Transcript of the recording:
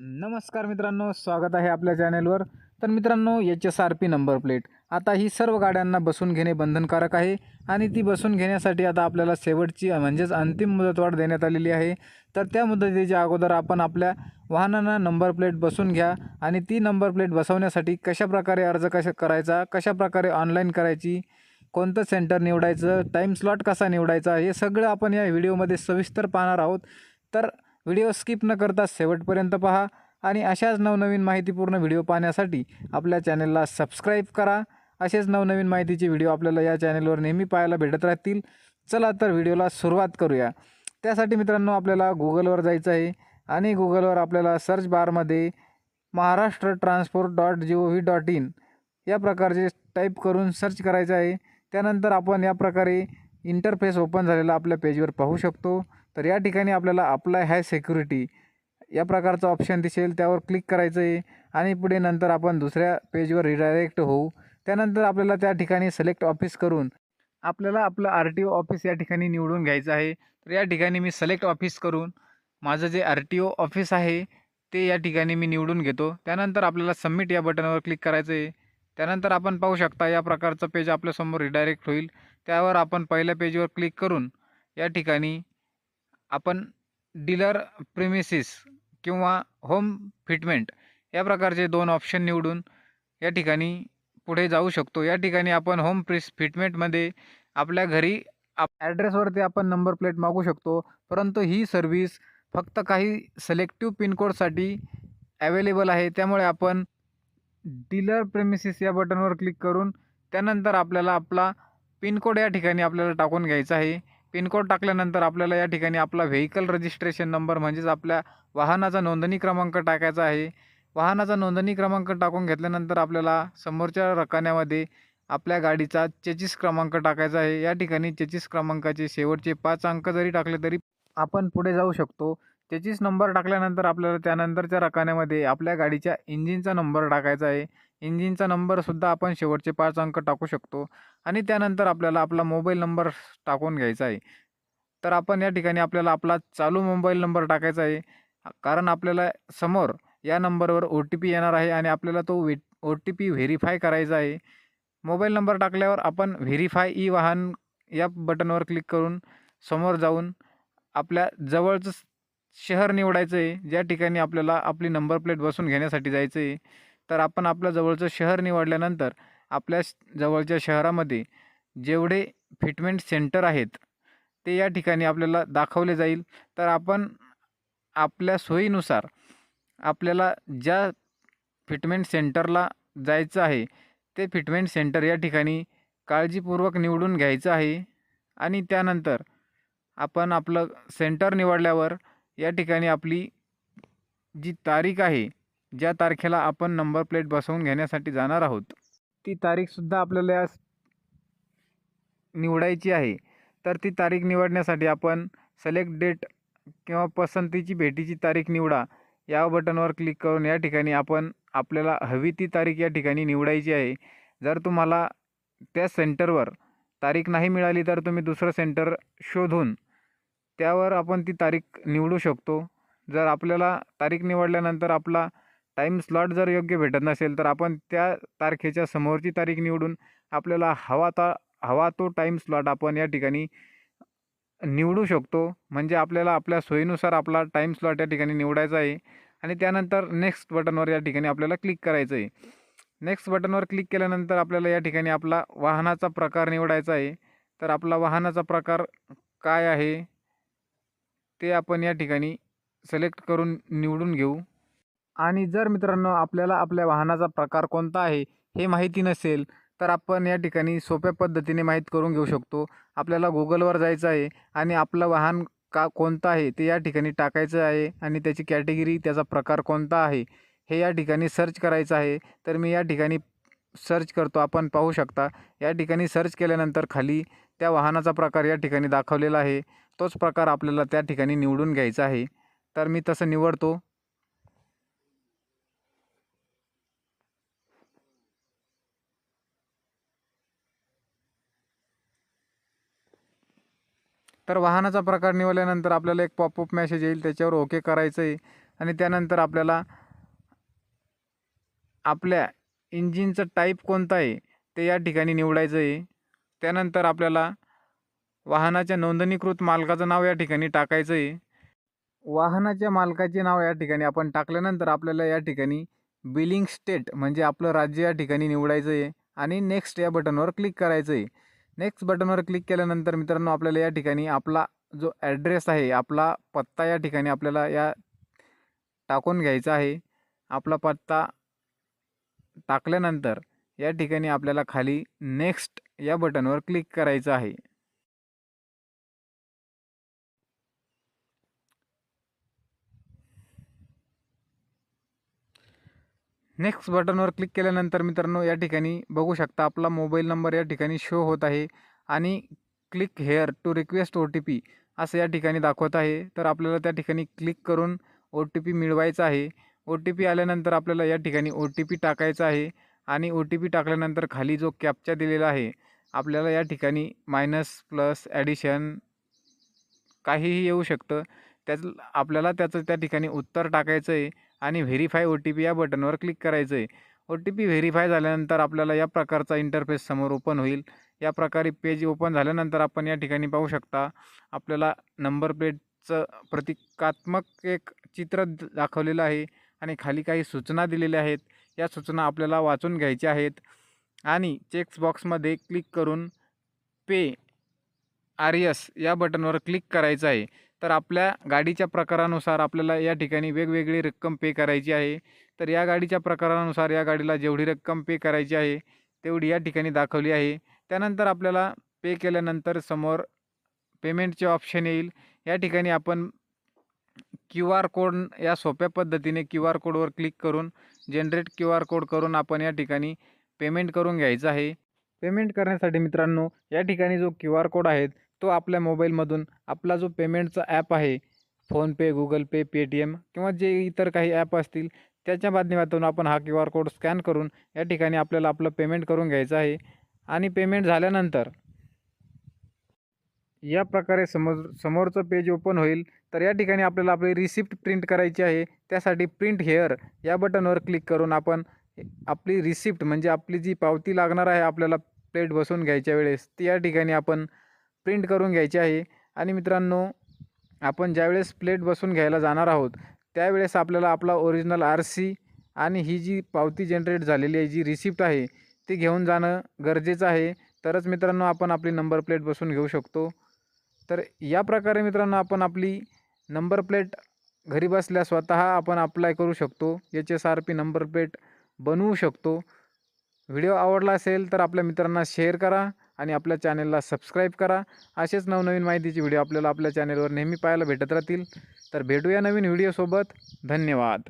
नमस्कार मित्रांनो स्वागत आहे आपल्या चॅनेलवर. तर मित्रांनो H S R P number plate. आता ही सर्व गाड्यांना बसून घेणे बंधनकारक आहे आणि ती बसून घेण्यासाठी आता आपल्याला शेवटची म्हणजेच अंतिम मुदतवाढ देण्यात आलेली आहे. तर त्या मुदतीच्या अगोदर आपण आपल्या वाहनांना नंबर प्लेट बसून घ्या आणि ती नंबर प्लेट बसवण्यासाठी कशाप्रकारे अर्ज कशा करायचा कशाप्रकारे ऑनलाईन करायची कोणतं सेंटर निवडायचं टाईम स्लॉट कसा निवडायचा हे सगळं आपण या व्हिडिओमध्ये सविस्तर पाहणार आहोत. तर व्हिडिओ स्किप न करता शेवटपर्यंत पहा आणि अशाच नवनवीन माहितीपूर्ण व्हिडिओ पाहण्यासाठी आपल्या चॅनलला सबस्क्राईब करा. असेच नवनवीन माहितीचे व्हिडिओ आपल्याला या चॅनलवर नेहमी पाहायला भेटत राहतील. चला तर व्हिडिओला सुरुवात करूया. त्यासाठी मित्रांनो आपल्याला गुगलवर जायचं आहे आणि गुगलवर आपल्याला सर्च बारमध्ये Maharashtra transport dot G O V dot in या प्रकारचे टाईप करून सर्च करायचं आहे. त्यानंतर आपण या प्रकारे इंटरफेस ओपन झालेला आपल्या पेजवर पाहू शकतो. तर या ठिकाणी आपल्याला अप्लाय हाय सिक्युरिटी या प्रकारचं ऑप्शन दिसेल. त्यावर क्लिक करायचं आहे आणि पुढे नंतर आपण दुसऱ्या पेजवर रिडायरेक्ट होऊ. त्यानंतर आपल्याला त्या ठिकाणी सिलेक्ट ऑफिस करून आपल्याला आपलं आर टी ओ ऑफिस या ठिकाणी निवडून घ्यायचं आहे. तर या ठिकाणी मी सिलेक्ट ऑफिस करून माझं जे आर टी ओ ऑफिस आहे ते या ठिकाणी मी निवडून घेतो. त्यानंतर आपल्याला सबमिट या बटनवर क्लिक करायचं आहे त्यानंतर आपण पाहू शकता या प्रकारचं पेज आपल्यासमोर रिडायरेक्ट होईल. त्यावर आपण पहिल्या पेजवर क्लिक करून या ठिकाणी आपण डीलर प्रेमिसिस किंवा होम फिटमेंट या प्रकारचे दोन ऑप्शन निवडून या ठिकाणी पुढे जाऊ शकतो. या ठिकाणी आपण होम प्रिस फिटमेंटमध्ये आपल्या घरी आप ॲड्रेसवरती आपण नंबर प्लेट मागू शकतो. परंतु ही सर्व्हिस फक्त काही सिलेक्टिव्ह पिनकोडसाठी ॲवेलेबल आहे. त्यामुळे आपण डीलर प्रेमिसिस या बटनवर क्लिक करून त्यानंतर आपल्याला आपला पिनकोड या ठिकाणी आपल्याला टाकून घ्यायचा आहे. पिनकोड टाकल्यानंतर आपल्याला या ठिकाणी आपला व्हेकल रजिस्ट्रेशन नंबर म्हणजेच आपल्या वाहनाचा नोंदणी क्रमांक टाकायचा आहे. वाहनाचा नोंदणी क्रमांक टाकून घेतल्यानंतर आपल्याला समोरच्या रकान्यामध्ये आपल्या गाडीचा चेचिस क्रमांक टाकायचा आहे. या ठिकाणी चेचिस क्रमांकाचे शेवटचे पाच अंक जरी टाकले तरी आपण पुढे जाऊ शकतो. चेचिस नंबर टाकल्यानंतर आपल्याला त्यानंतरच्या रकान्यामध्ये आपल्या गाडीच्या इंजिनचा नंबर टाकायचा आहे. इंजिनचा नंबरसुद्धा आपण शेवटचे पाच अंक टाकू शकतो आणि त्यानंतर आपल्याला आपला मोबाईल नंबर टाकून घ्यायचा आहे. तर आपण या ठिकाणी आपल्याला आपला चालू मोबाईल नंबर टाकायचा आहे. कारण आपल्याला समोर या नंबरवर ओ टी पी येणार आहे आणि आपल्याला तो वे ओ टी पी व्हेरीफाय करायचा आहे. मोबाईल नंबर टाकल्यावर आपण व्हेरीफाय ई वाहन या बटनवर क्लिक करून समोर जाऊन आपल्या जवळचं शहर निवडायचं आहे. ज्या ठिकाणी आपल्याला आपली नंबर प्लेट बसून घेण्यासाठी जायचं आहे. तर आपण आपलं जवळचं शहर निवडल्यानंतर आपल्या जवळच्या शहरामध्ये जेवढे फिटमेंट सेंटर आहेत ते या ठिकाणी आपल्याला दाखवले जाईल. तर आपण आपल्या सोयीनुसार आपल्याला ज्या फिटमेंट सेंटरला जायचं आहे ते फिटमेंट सेंटर या ठिकाणी काळजीपूर्वक निवडून घ्यायचं आहे आणि त्यानंतर आपण आपलं सेंटर निवडल्यावर या ठिकाणी आपली जी तारीख आहे ज्या तारखेला आपण नंबर प्लेट बसवून घेण्यासाठी जाणार आहोत ती तारीखसुद्धा आपल्याला या निवडायची आहे. तर ती तारीख निवडण्यासाठी आपण सिलेक्ट डेट किंवा पसंतीची भेटीची तारीख निवडा. या बटनवर क्लिक करून या ठिकाणी आपण आपल्याला हवी ती तारीख या ठिकाणी निवडायची आहे. जर तुम्हाला त्या सेंटरवर तारीख नाही मिळाली तर तुम्ही दुसरं सेंटर शोधून त्यावर आपण ती तारीख निवडू शकतो. जर आपल्याला तारीख निवडल्यानंतर आपला टाईम स्लॉट जर योग्य भेटत नसेल तर आपण त्या तारखेच्या समोरची तारीख निवडून आपल्याला हवा ता हवा तो टाईम स्लॉट आपण या ठिकाणी निवडू शकतो. म्हणजे आपल्याला आपल्या सोयीनुसार आपला टाईम स्लॉट या ठिकाणी निवडायचा आहे. आणि त्यानंतर नेक्स्ट बटनवर या ठिकाणी आपल्याला क्लिक करायचं आहे. नेक्स्ट बटनवर क्लिक केल्यानंतर आपल्याला या ठिकाणी आपला वाहनाचा प्रकार निवडायचा आहे. तर आपला वाहनाचा प्रकार काय आहे? ते आपण या ठिकाणी सिलेक्ट करून निवडून घेऊ. आणि जर मित्रांनो आपल्याला आपल्या वाहनाचा प्रकार कोणता आहे हे माहिती नसेल तर आपण या ठिकाणी सोप्या पद्धतीने माहीत करून घेऊ शकतो. आपल्याला गुगलवर जायचं आहे आणि आपलं वाहन का कोणतं आहे ते या ठिकाणी टाकायचं आहे आणि त्याची कॅटेगरी त्याचा प्रकार कोणता आहे हे या ठिकाणी सर्च करायचं आहे. तर मी या ठिकाणी सर्च करतो आपण पाहू शकता. या ठिकाणी सर्च केल्यानंतर खाली त्या वाहनाचा प्रकार या ठिकाणी दाखवलेला आहे. तोच प्रकार आपल्याला त्या ठिकाणी निवडून घ्यायचा आहे. तर मी तसं निवडतो. तर वाहनाचा प्रकार निवडल्यानंतर आपल्याला एक पॉपअप मॅसेज येईल त्याच्यावर ओके करायचं आहे आणि त्यानंतर आपल्याला आपल्या इंजिनचं टाईप कोणतं आहे ते या ठिकाणी निवडायचं आहे त्यानंतर आपल्याला वाहनाच्या नोंदणीकृत मालकाचं नाव या ठिकाणी टाकायचं आहे वाहनाच्या मालकाचे नाव या ठिकाणी आपण टाकल्यानंतर आपल्याला या ठिकाणी बिलिंग स्टेट म्हणजे आपलं राज्य या ठिकाणी निवडायचं आहे आणि नेक्स्ट या बटनवर क्लिक करायचं आहे नेक्स्ट बटनवर क्लिक केल्यानंतर मित्रांनो आपल्याला या ठिकाणी आपला जो ॲड्रेस आहे आपला पत्ता या ठिकाणी आपल्याला या टाकून घ्यायचा आहे. आपला पत्ता टाकल्यानंतर या ठिकाणी आपल्याला खाली नेक्स्ट या बटनवर क्लिक करायचं आहे. नेक्स्ट बटनवर क्लिक केल्यानंतर मित्रांनो या ठिकाणी बघू शकता आपला मोबाईल नंबर या ठिकाणी शो होत आहे. आणि click here to request O T P असं या ठिकाणी दाखवत आहे. तर आपल्याला त्या ठिकाणी क्लिक करून ओ टी पी मिळवायचा आहे. ओ टी पी आल्यानंतर आपल्याला या ठिकाणी ओ टी पी टाकायचा आहे. आणि ओ टी पी टाकल्यानंतर खाली जो कॅपचा दिलेला आहे आपल्याला या ठिकाणी मायनस प्लस ॲडिशन काहीही येऊ शकतं. त्याच आपल्याला त्याचं त्या ठिकाणी उत्तर टाकायचं आहे. आणि व्हेरीफाय ओ टी पी या बटनवर क्लिक करायचं आहे ओ टी पी व्हेरीफाय झाल्यानंतर आपल्याला या प्रकारचा इंटरफेस समोर ओपन होईल. या प्रकारे पेज ओपन झाल्यानंतर आपण या ठिकाणी पाहू शकता आपल्याला नंबर प्लेटचं प्रतिकात्मक एक चित्र दाखवलेलं आहे आणि खाली काही सूचना दिलेल्या आहेत. या सूचना आपल्याला वाचून घ्यायच्या आहेत आणि चेक्सबॉक्समध्ये क्लिक करून पे आर एस या बटनवर क्लिक करायचं आहे. तर आपल्या गाडीच्या प्रकारानुसार आपल्याला या ठिकाणी वेगवेगळी रक्कम पे करायची आहे. तर या गाडीच्या प्रकारानुसार या गाडीला जेवढी रक्कम पे करायची आहे तेवढी या ठिकाणी दाखवली आहे. त्यानंतर आपल्याला पे केल्यानंतर समोर पेमेंटचे ऑप्शन येईल. या ठिकाणी आपण क्यू आर कोड या सोप्या पद्धतीने क्यू आर कोडवर क्लिक करून जनरेट क्यू आर कोड करून आपण या ठिकाणी पेमेंट करून घ्यायचं आहे. पेमेंट करण्यासाठी मित्रांनो या ठिकाणी जो क्यू आर कोड आहे तो आपल्या मोबाईलमधून आपला जो पेमेंटचा ॲप आहे फोनपे गुगल पे पेटीएम किंवा जे इतर काही ॲप असतील त्याच्या माध्यमातून आपण हा क्यू आर कोड स्कॅन करून या ठिकाणी आपल्याला आपलं पेमेंट करून घ्यायचं आहे आणि पेमेंट झाल्यानंतर या प्रकारे समोर समोरचं पेज ओपन होईल. तर या ठिकाणी आपल्याला आपली रिसिप्ट प्रिंट करायची आहे. त्यासाठी प्रिंट हेअर या बटनवर क्लिक करून आपण आपली रिसिप्ट म्हणजे आपली जी पावती लागणार आहे आपल्याला प्लेट बसवून घ्यायच्या वेळेस ती या ठिकाणी आपण प्रिंट करून घ्यायची आहे. आणि मित्रांनो आपण ज्यावेळेस प्लेट बसून घ्यायला जाणार आहोत त्यावेळेस आपल्याला आपला ओरिजिनल आर सी आणि ही जी पावती जनरेट झालेली आहे जी रिसिप्ट आहे ती घेऊन जाणं गरजेचं आहे. तरच मित्रांनो आपण आपली नंबर प्लेट बसून घेऊ शकतो. तर या प्रकारे मित्रांनो आपण आपली नंबर प्लेट घरी बसल्या स्वतः आपण अप्लाय करू शकतो. H S R P number plate बनवू शकतो. व्हिडिओ आवडला असेल तर आपल्या मित्रांना शेअर करा. आणि आपल्या चॅनलला सबस्क्राईब करा. असेच नवनवीन माहितीचे व्हिडिओ आपल्याला आपल्या चॅनलवर नेहमी पाहायला भेटत राहतील. तर भेटूया नवीन व्हिडिओसोबत. धन्यवाद.